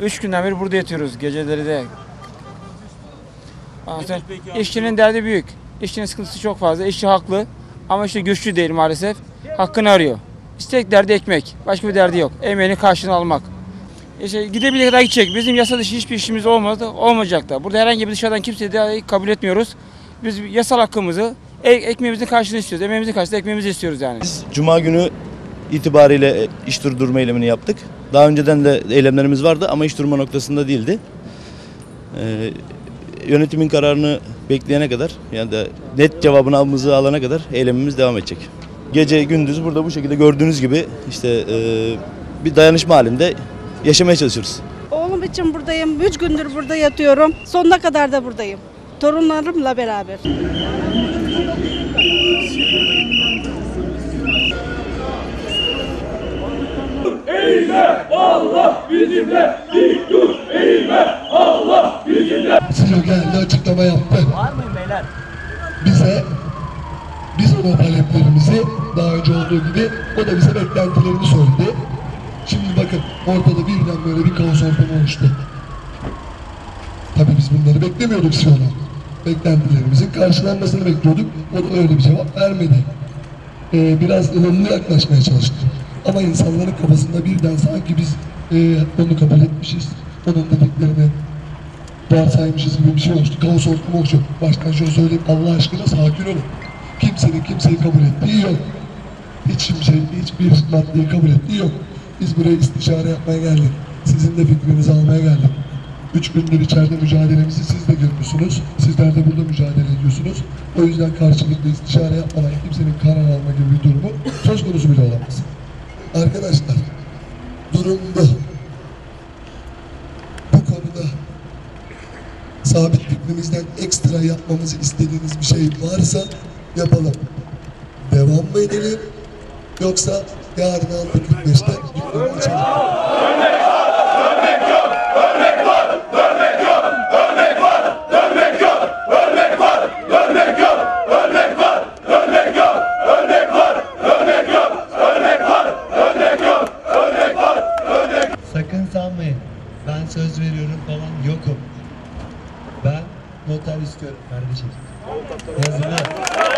Üç günden beri burada yatıyoruz geceleri de. Sonra işçinin derdi büyük. İşçinin sıkıntısı çok fazla. İşçi haklı ama işte güçlü değil maalesef. Hakkını arıyor. İstek derdi ekmek. Başka bir derdi yok. Emeğini karşılığını almak. İşte gidebilecek kadar gidecek. Bizim yasa dışı hiçbir işimiz olmadı, olmayacak da. Burada herhangi bir dışarıdan kimseyi kabul etmiyoruz. Biz yasal hakkımızı, e- ekmeğimizin karşılığını istiyoruz. Emeğimizin karşılığında ekmeğimizi istiyoruz yani. Biz Cuma günü itibariyle iş durdurma eylemini yaptık. Daha önceden de eylemlerimiz vardı ama iş durma noktasında değildi. Ee, yönetimin kararını bekleyene kadar yani da net cevabını almamızı alana kadar eylemimiz devam edecek. Gece gündüz burada bu şekilde gördüğünüz gibi işte e, bir dayanışma halinde yaşamaya çalışıyoruz. Oğlum için buradayım. Üç gündür burada yatıyorum. Sonuna kadar da buradayım. Torunlarımla beraber. Silo geldi açıklama yaptı. Var mı beyler? Bize biz ona taleplerimizi daha önce olduğu gibi o da bize beklentilerini söyledi. Şimdi bakın ortada birden böyle bir kaos ortamı oluştu. Tabii biz bunları beklemiyorduk Silo'dan. Beklentilerimizin karşılanmasını bekliyorduk. O da öyle bir cevap vermedi. Ee, biraz ılımlı yaklaşmaya çalıştı. Ama insanların kafasında birden sanki biz e, onu kabul etmişiz. Onun dediklerini varsaymışız gibi bir şey oluştu. Kaos ortamı oluştu. Baştan şunu söyleyeyim Allah aşkına sakin olun. Kimsenin kimseyi kabul ettiği yok. Hiç kimse hiçbir maddeyi kabul ettiği yok. Biz buraya istişare yapmaya geldik. Sizin de fikrinizi almaya geldik. Üç gündür içeride mücadelemizi siz de görüyorsunuz. Sizler de burada mücadele ediyorsunuz. O yüzden karşılıklı istişare yapmadan kimsenin karar alma gibi bir durumu söz konusu bile olamaz. Arkadaşlar, durum bu. Bu konuda sabit fikrimizden ekstra yapmamızı istediğiniz bir şey varsa yapalım. Devam mı edelim? Yoksa yarın 6.45'te dükkanı açalım. Ben söz veriyorum falan yokum. Ben noter istiyorum kardeşim. Yazılı.